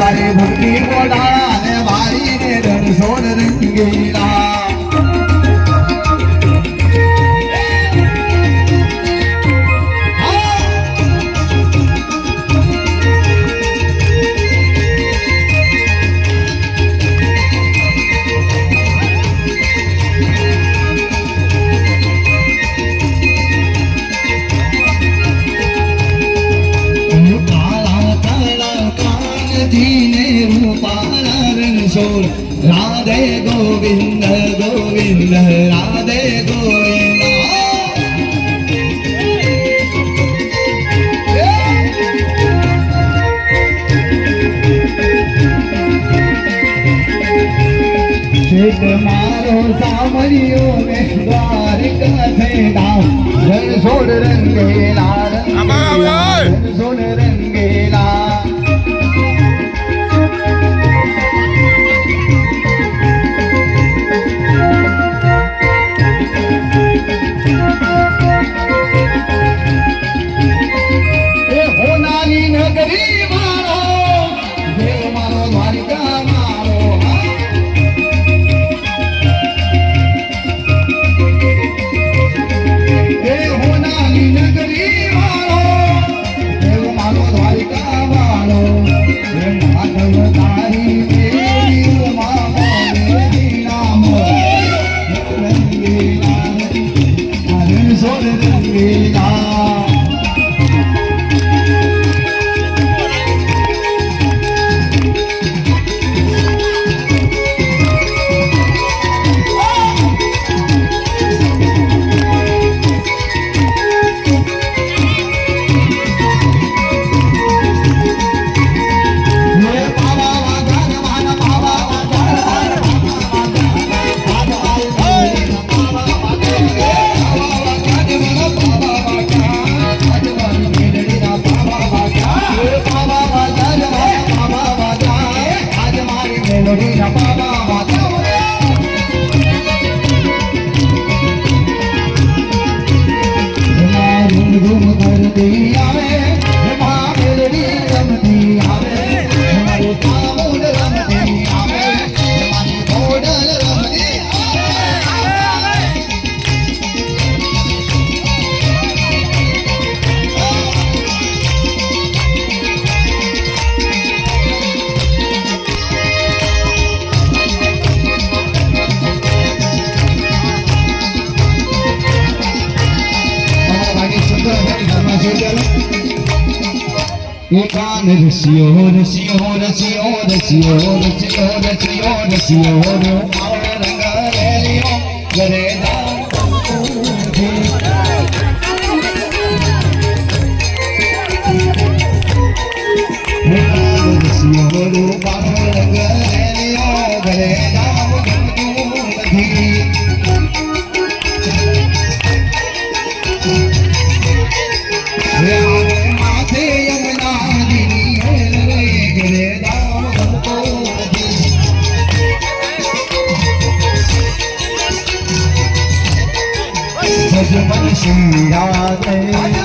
તારી ભક્તિ કોડાળા ને વાળી ને રણછોડ રંગીલા. राधे गोविंद गोविंद राधे गोविंद। મારો સામરિયો ને દ્વારકા થઈ દામ રણછોડ રંગેલા રણછોડ રંગે Deus. એકાન રસિયો રસિયો રસિયો રસિયો રસિયો રસિયો રસિયો રંગારેલિયો ગરે રસિયો રૂપાનો રંગારેલિયો ગરે દા 心呀，哎。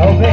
હવે